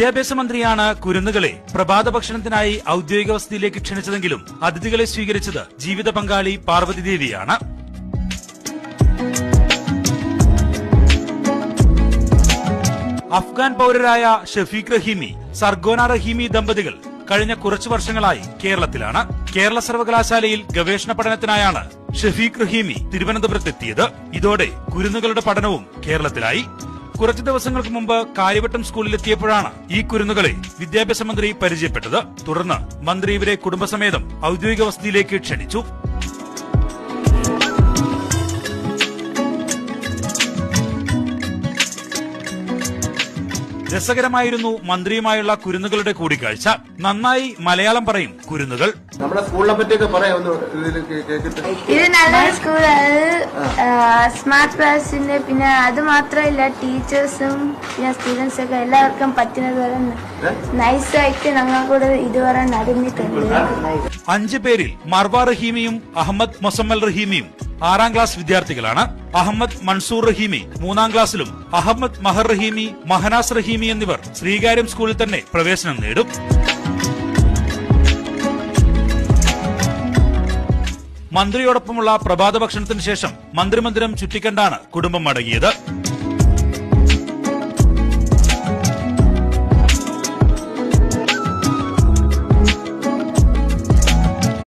വിദ്യാഭ്യാസ മന്ത്രിയാണ് കുരുന്നുകളെ പ്രഭാത ഭക്ഷണത്തിനായി ഔദ്യോഗിക വസതിയിലേക്ക് ക്ഷണിച്ചതെങ്കിലും അതിഥികളെ സ്വീകരിച്ചത് ജീവിത പങ്കാളി പാർവതി ദേവിയാണ്. അഫ്ഗാൻ പൗരരായ ഷഫീഖ് റഹീമി സർഗോന റഹീമി ദമ്പതികൾ കഴിഞ്ഞ കുറച്ചു വർഷങ്ങളായി കേരളത്തിലാണ്. കേരള സർവകലാശാലയിൽ ഗവേഷണ പഠനത്തിനായാണ് ഷഫീഖ് റഹീമി തിരുവനന്തപുരത്തെത്തിയത്. ഇതോടെ കുരുന്നുകളുടെ പഠനവും കേരളത്തിലായി. കുറച്ചു ദിവസങ്ങൾക്ക് മുമ്പ് കാര്യവട്ടം സ്കൂളിലെത്തിയപ്പോഴാണ് ഈ കുരുന്നുകളെ വിദ്യാഭ്യാസ മന്ത്രി പരിചയപ്പെട്ടത്. തുടർന്ന് മന്ത്രി ഇവരെ കുടുംബസമേതം ഔദ്യോഗിക വസതിയിലേക്ക് ക്ഷണിച്ചു. രസകരമായിരുന്നു മന്ത്രിയുമായുള്ള കുരുന്നുകളുടെ കൂടിക്കാഴ്ച. നന്നായി മലയാളം പറയും കുരുന്നുകൾ. നമ്മുടെ സ്കൂളിനെ പറ്റിയൊക്കെ പറയാം ഇത് നല്ലൊരു സ്കൂളാണ്. സ്മാർട്ട് ക്ലാസ്സിന്റെ പിന്നെ അത് മാത്രമല്ല ടീച്ചേഴ്സും പിന്നെ സ്റ്റുഡൻസ് ഒക്കെ എല്ലാവർക്കും പറ്റുന്നത് പോലെ നൈസായിട്ട് ഞങ്ങൾ ഇതുവരെ നടന്നിട്ടുണ്ട്. അഞ്ചു പേരിൽ മർവാ റഹീമിയും അഹമ്മദ് മൊസമ്മൽ റഹീമിയും ആറാം ക്ലാസ് വിദ്യാർത്ഥികളാണ്. അഹമ്മദ് മൻസൂർ റഹീമി മൂന്നാം ക്ലാസ്സിലും അഹമ്മദ് മഹർ റഹീമി മഹനാസ് റഹീമി എന്നിവർ ശ്രീകാര്യം സ്കൂളിൽ തന്നെ പ്രവേശനം നേടും. മന്ത്രിയോടൊപ്പമുള്ള പ്രഭാത ഭക്ഷണത്തിന് ശേഷം മന്ത്രിമന്ദിരം ചുറ്റിക്കണ്ടാണ് കുടുംബം മടങ്ങിയത്